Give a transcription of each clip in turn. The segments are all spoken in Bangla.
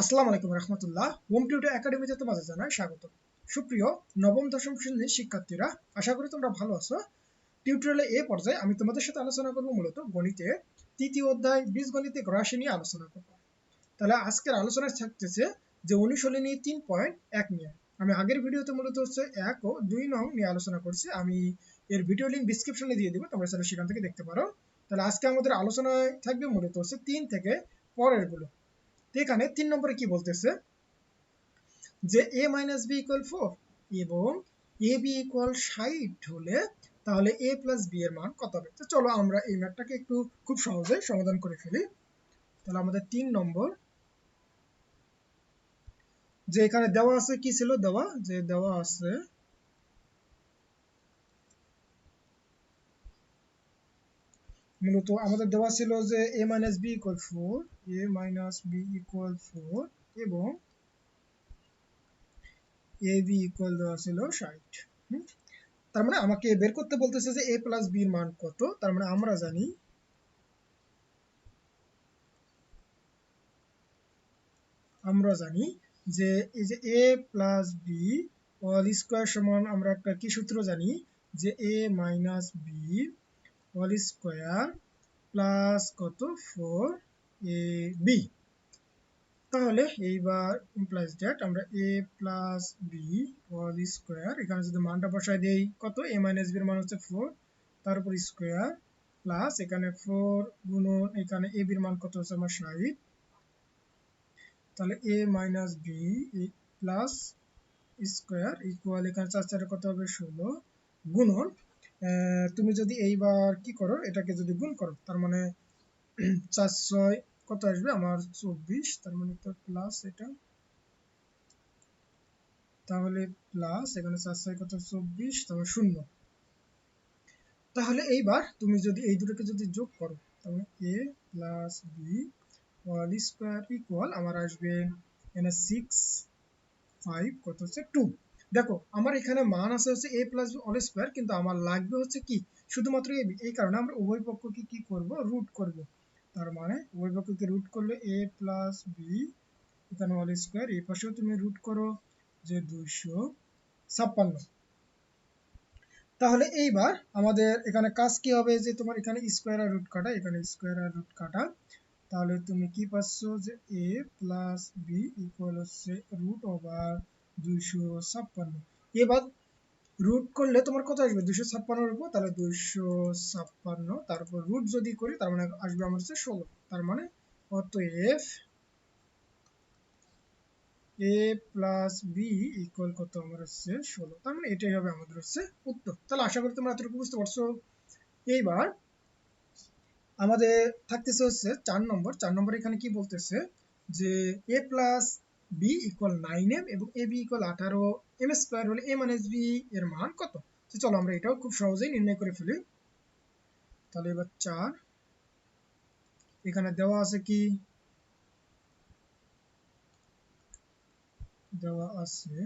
আসসালামু আলাইকুম রহমতুল্লাহ। হোম টিউটর একাডেমিতে তোমাদের জানাই স্বাগত। সুপ্রিয় নবম, দশম শ্রেণির শিক্ষার্থীরা, আশা করি তোমরা ভালো আছো। টিউটোরিয়ালে এ পর্যায়ে আমি তোমাদের সাথে আলোচনা করব মূলত গণিতে তৃতীয় অধ্যায়, বীজগণিতিক রাশি নিয়ে আলোচনা করব। তাহলে আজকের আলোচনায় থাকতেছে যে অনুশীলনী তিন পয়েন্ট এক নিয়ে। আমি আগের ভিডিওতে মূলত হচ্ছে এক ও দুই নং নিয়ে আলোচনা করছি। আমি এর ভিডিও লিঙ্ক ডিসক্রিপশনে দিয়ে দিব, তোমরা সেটা সেখান থেকে দেখতে পারো। তাহলে আজকে আমাদের আলোচনায় থাকবে মূলত হচ্ছে তিন থেকে পরেরগুলো এখানে তিন নম্বরে কি বলতেছে? যে A minus B equal four এবং এ বি ইকুয়াল ষাট হলে তাহলে এ প্লাস বি এর মান কত হবে? তো চলো আমরা এই ম্যাথটাকে একটু খুব সহজে সমাধান করে ফেলি। তাহলে আমাদের তিন নম্বর, যে এখানে দেওয়া আছে কি ছিল? দেওয়া, যে দেওয়া আছে মূলত আমাদের দেওয়া ছিল যে A minus B equal four A minus B equal four এবং এ বি ইকুয়াল দেওয়া ছিল ষাট তার মানে আমাকে বের করতে বলতেছে যে এ প্লাস বির মান কত? তার মানে আমরা জানি আমরা জানি যে এই যে A plus B all square সমান আমরা একটা কি সূত্র জানি? যে A minus B all square plus কত? Four A B. তাহলে এইবার ইমপ্লাইজ দ্যাট আমরা A plus B all square, এখানে যদি মানটা বসায় দেই, কত? এ মাইনাস বির মান হচ্ছে ফোর তার উপর স্কোয়ার প্লাস এখানে ফোর গুণন, এখানে এ বির মান কত হচ্ছে? আমার ষাট। তাহলে A minus B plus square equal এখানে চার চারে কত হবে? ষোলো। গুণন তুমি যদি এইবার কি করো, এটাকে যদি গুণ করো, তার মানে চার ছয়, কত আসবে? আমার চব্বিশ, তার মানে তো প্লাস এটা। তাহলে প্লাস এখানে চার ছয়, কত? চব্বিশ তাহলে শূন্য। তাহলে এইবার তুমি যদি এই দুটোকে যদি যোগ করো তাহলে A plus B all square equal আমার আসবে এখানে সিক্স ফাইভ কত হচ্ছে? টু দেখো, আমার এখানে মান আছে হচ্ছে A plus B all square কিন্তু আমার লাগবে হচ্ছে কি? শুধুমাত্র এ বি এই কারণে আমরা উভয় পক্ষকে কি করব? রুট করব। তার মানে উভয় পক্ষকে রুট করলে এ প্লাস বি এখানে অল স্কোয়ার এই পাশেও তুমি রুট করো যে দুইশো ছাপ্পান্ন। তাহলে এইবার আমাদের এখানে কাজ কি হবে? যে তোমার এখানে স্কোয়ার আর রুট কাটা, এখানে স্কোয়ার আর রুট কাটা। তাহলে তুমি কি পাচ্ছ? যে এ প্লাস বি ইকুয়াল হচ্ছে রুট ওভার দুইশো ছাপ্পান্ন। এবার রুট করলে তোমার কত আসবে? দুইশো ছাপ্পান্নর উপর, তাহলে দুইশো ছাপ্পান্ন, তারপর রুট যদি করি, তার মানে আসবে আমার হচ্ছে ষোলো। তার মানে এ প্লাস বি ইকুয়াল কত? আমার হচ্ছে ষোলো। তার মানে এটাই হবে আমাদের হচ্ছে উত্তর। তাহলে আশা করি তোমরা এতটুকু বুঝতে পারছ। এইবার আমাদের থাকতেছে হচ্ছে চার নম্বর। চার নম্বর এখানে কি বলতেছে? যে a plus b equal nine m এবং এ বি ইকুয়াল আঠারো এম স্কোয়ার হলে এ মাইনাস বি এর মান কত? চলো আমরা এটাও খুব সহজেই নির্ণয় করে ফেলি। তাহলে এবার চার। এখানে দেওয়া আছে কি? দেওয়া আছে।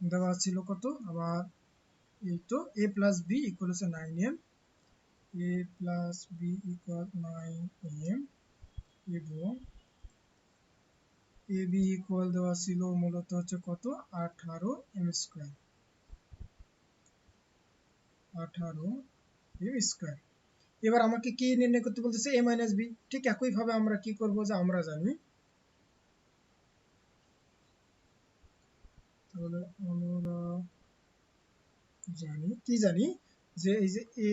দেওয়া ছিল কত? আবার এই তো এ প্লাস বি ইকুয়াল হচ্ছে nine m a plus b equal nine m এবং এ বি ইকুয়াল দেওয়া ছিল মূলত হচ্ছে কত? আঠারো এম স্কোয়ার আঠারো এম স্কোয়ার এবার আমাকে কি নির্ণয় করতে বলতেছে? এ মাইনাস বি ঠিক একইভাবে আমরা কি করব? যে আমরা জানি তাহলে আমরা জানি, কি জানি? যে এই যে a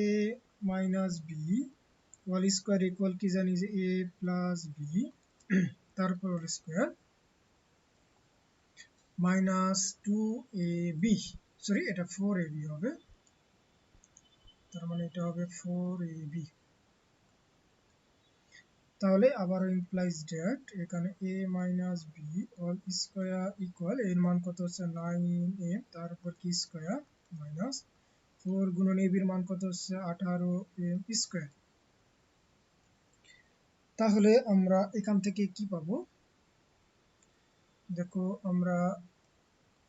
minus b whole square equal কি জানি যে এ প্লাস বি তারপর whole square minus two a b sorry এটা ফোর এ বি হবে, তার মানে এটা হবে ফোর এ বি তাহলে আবার ইমপ্লাইজ ড্যাট এখানে a minus b whole square equal এর মান কত হচ্ছে নাইন এ তার উপর কি স্কোয়ার মাইনাস ফোর গুণন এ বির মান কত হচ্ছে আঠারো এম স্কোয়ার তাহলে আমরা এখান থেকে কি পাবো? দেখো, আমরা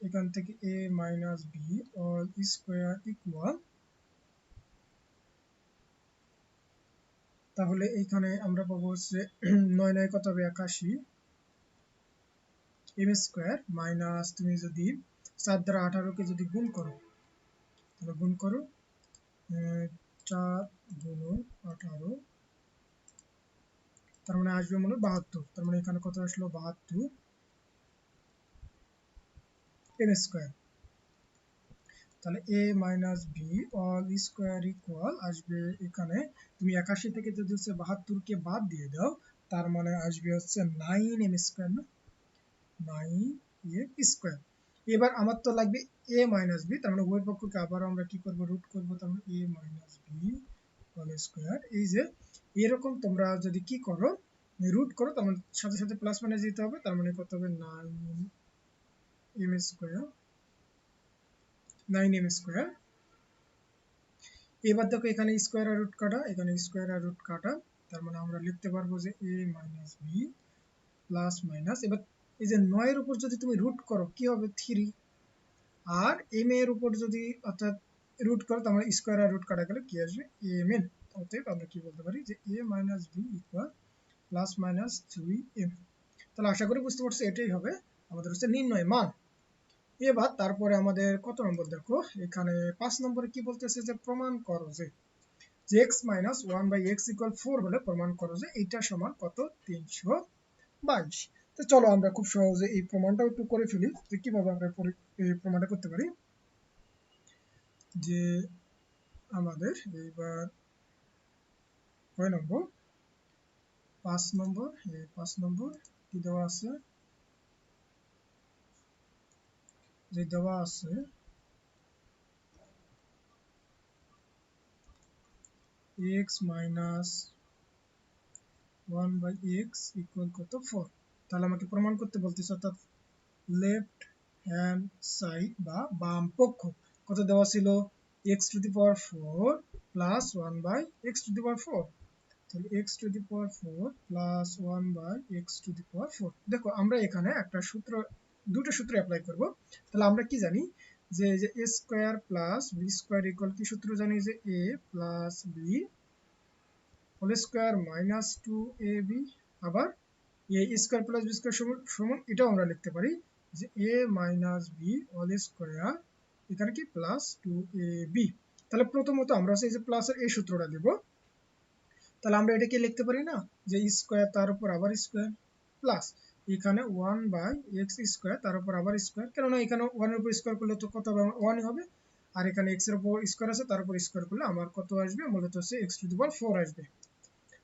এখান থেকে a minus b whole square equal তাহলে এইখানে আমরা পাবো হচ্ছে নয় নয় কত হবে? একাশি। এম স্কোয়ার মাইনাস তুমি যদি চার দ্বারা আঠারোকে যদি গুণ করো, তাহলে গুণ করো চার গুণ আঠারো। তার মানে আসবে মনে বাহাত্তর, তার মানে এখানে কত আসলো? বাহাত্তর এম স্কোয়ার তাহলে a minus b whole square equal আসবে এখানে। তুমি একাশি থেকে যদি হচ্ছে বাহাত্তরকে বাদ দিয়ে দাও, তার মানে আসবে হচ্ছে নাইন এম স্কোয়ার না? নাইন এম স্কোয়ার এবার আমার তো লাগবে এ মাইনাস বি তার মানে উভয় পক্ষকে আবার আমরা কি করব? রুট করব, তার মানে a minus b whole square এই যে এরকম তোমরা যদি কি করো রুট করো, তার মানে সাথে সাথে প্লাস মাইনাস দিতে হবে, তার মানে কত হবে nine m square nine m square এবার দেখো এখানে স্কোয়ার আর রুট কাটা, এখানে স্কোয়ার আর রুট কাটা, তার মানে আমরা লিখতে পারব যে a minus b plus minus এবার এই যে নয়ের উপর যদি তুমি রুট করো, কি হবে? থ্রি আর এম এর উপর যদি অর্থাৎ রুট করো, তার মানে স্কোয়ার আর রুট কাটা গেলে কি আসবে? এম এন অতএব আমরা কি বলতে পারি যে a minus b equal plus minus three m তাহলে আশা করি বুঝতে পারছি, এটাই হবে আমাদের হচ্ছে নির্ণয় মান। এবার তারপরে আমাদের কত নম্বর দেখো, এখানে পাঁচ নম্বরে কি বলতেছে যে প্রমাণ করো যে যে x minus one by x equal four হলে প্রমাণ করো যে এইটা সমান কত? তিনশো বাইশ। তো চলো আমরা খুব সহজে এই প্রমাণটাও একটু করে ফেলি যে কীভাবে আমরা এই প্রমাণটা করতে পারি। যে আমাদের এইবার কয় নম্বর পাঁচ নম্বর পাঁচ নম্বর কি দেওয়া আছে যে দেওয়া আছে x minus one by x equal কত? ফোর তাহলে আমাকে প্রমাণ করতে বলতেছে অর্থাৎ লেফট হ্যান্ড সাইড বা বাম পক্ষ। কত দেওয়া ছিল? X to the power four plus one by x to the power four x to four plus one by x to the four দেখো, আমরা এখানে একটা সূত্র, দুটো সূত্র অ্যাপ্লাই করব। তাহলে আমরা কি জানি? যে a square plus b square equal কি সূত্র জানি? যে a plus b whole square minus two a b আবার a square plus b square সমান এটাও আমরা লিখতে পারি। যে a minus b whole square এখানে কি? প্লাস টু এ বি তাহলে প্রথমত আমরা এই যে প্লাসের এই সূত্রটা দেব। তাহলে আমরা এটাকে লিখতে পারি না? যে স্কোয়ার তার উপর আবার স্কোয়ার প্লাস এখানে ওয়ান বাই এক্স স্কোয়ার তার উপর আবার স্কোয়ার কেননা এখানে ওয়ানের উপর স্কোয়ার করলে তো কত হবে? ওয়ানই হবে। আর এখানে এক্সের উপর স্কোয়ার আছে, তার উপর স্কোয়ার করলে আমার কত আসবে? মূলত হচ্ছে x to the power four আসবে।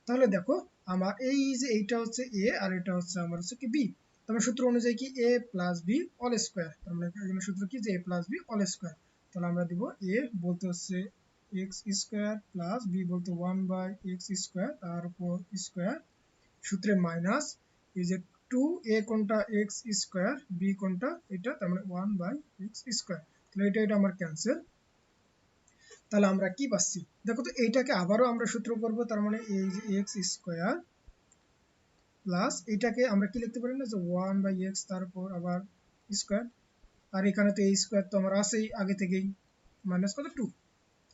তাহলে দেখো, আমার এই যে এইটা হচ্ছে এ আর এটা হচ্ছে আমার হচ্ছে কি বি তার সূত্র অনুযায়ী কি a plus b whole square তার মানে সূত্র কি? যে a plus b whole square তাহলে আমরা দিব এ বলতে হচ্ছে এক্স স্কোয়ার প্লাস বি বলতে ওয়ান বাই এক্স স্কোয়ার তার উপর স্কোয়ার সূত্রে মাইনাস এই যে টু এ কোনটা এক্স স্কোয়ার বি কোনটা, এটা তার মানে ওয়ান বাই এক্স স্কোয়ার তাহলে এটা এটা আমার ক্যান্সেল তাহলে আমরা কি পাচ্ছি? দেখো তো, এইটাকে আবারও আমরা সূত্র করব, তার মানে এই যে এক্স স্কোয়ার প্লাস এটাকে আমরা কি লিখতে পারি না? যে ওয়ান বাই এক্স তারপর আবার স্কোয়ার আর এখানে তো এই স্কোয়ার তো আমার আছেই, আগে থেকেই। মাইনাস কত? টু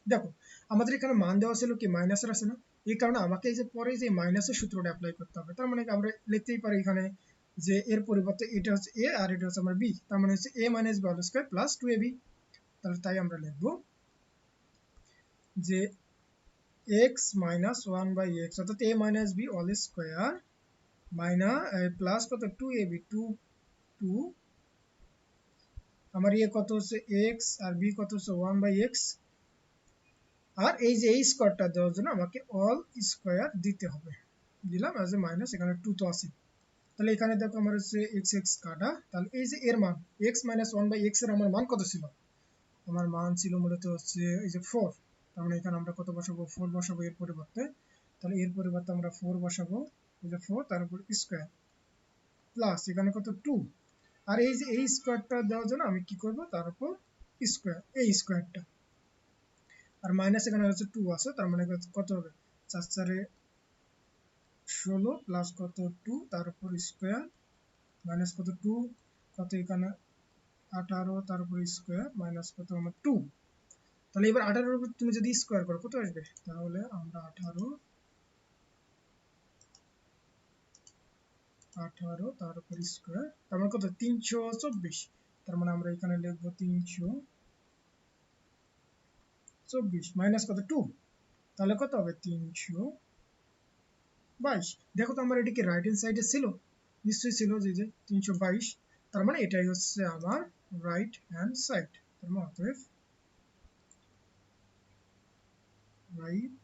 দেখো, আমাদের এখানে মান দেওয়া ছিল কি? মাইনাসের আছে না? এই কারণে আমাকে এই যে পরে যে মাইনাসের সূত্রটা অ্যাপ্লাই করতে হবে, তার মানে আমরা লিখতেই পারি এখানে যে এর পরিবর্তে এটা হচ্ছে এ আর এটা হচ্ছে আমার বি তার মানে হচ্ছে a minus b whole square plus two a b তাহলে তাই আমরা লিখব যে x minus one by x অর্থাৎ a minus b whole square minus plus কত? Two a b two two আমার ইয়ে কত হচ্ছে এক্স আর বি কত হচ্ছে ওয়ান বাই এক্স আর এই যে এই স্কোয়ারটা দেওয়ার জন্য আমাকে অল স্কোয়ার দিতে হবে। দিলাম অ্যাজ এ মাইনাস এখানে টু তো আছে তাহলে এখানে দেখো আমার হচ্ছে এক্স এক্স কাটা। তাহলে এই যে এর মান এক্স মাইনাস ওয়ান বাই এক্সের আমার মান কত ছিল? আমার মান ছিল মূলত হচ্ছে এই যে ফোর তার মানে এখানে আমরা কত বসাবো? ফোর বসাবো এর পরিবর্তে। তাহলে এর পরিবর্তে আমরা ফোর বসাবো, এই যে ফোর তার উপর স্কোয়ার প্লাস এখানে কত? টু আর এই যে এই স্কোয়ারটা দেওয়ার জন্য আমি কি করব? তার উপর স্কোয়ার এই স্কোয়ারটা আর মাইনাস এখানে হচ্ছে টু আছে, তার মানে কত হবে? চার চারে ষোলো প্লাস কত? টু তার উপর স্কোয়ার মাইনাস কত? টু কত এখানে? আঠারো তার উপর স্কোয়ার মাইনাস কত? আমার টু তাহলে এবার আঠারোর উপর তুমি যদি স্কোয়ার করো, কত আসবে? তাহলে আমরা আঠারো আঠারো তার উপর স্কোয়ার তার মানে কত? তিনশো চব্বিশ। তার মানে আমরা এখানে লিখব তিনশো চব্বিশ মাইনাস কত? টু তাহলে কত হবে? তিনশো বাইশ। দেখো তো আমার এটা রাইট হ্যান্ড সাইডে ছিল? নিশ্চয়ই ছিল যে যে তিনশো বাইশ। তার মানে এটাই হচ্ছে আমার রাইট হ্যান্ড সাইড তার মানে অতএব রাইট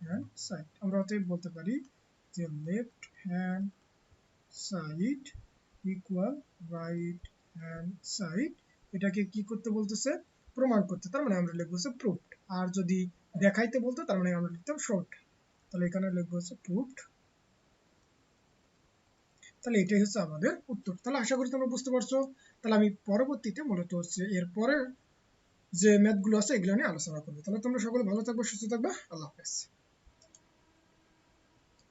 হ্যান্ড সাইড আমরা অতএব বলতে পারি যে left hand side equal right hand side এটাকে কি করতে বলতেছে? প্রমাণ করতে, তার মানে আমরা লিখব হচ্ছে প্রুফড আর যদি দেখাইতে বলতো, তার মানে আমরা লিখতাম শর্ট তাহলে এখানে লিখব হচ্ছে প্রুফড তাহলে এটাই হচ্ছে আমাদের উত্তর। তাহলে আশা করি তোমরা বুঝতে পারছ। তাহলে আমি পরবর্তীতে মূলত হচ্ছে এরপরে যে ম্যাথগুলো আছে, এগুলো নিয়ে আলোচনা করব। তাহলে তোমরা সকলে ভালো থাকবে, সুস্থ থাকবে। আল্লাহ হাফেজ।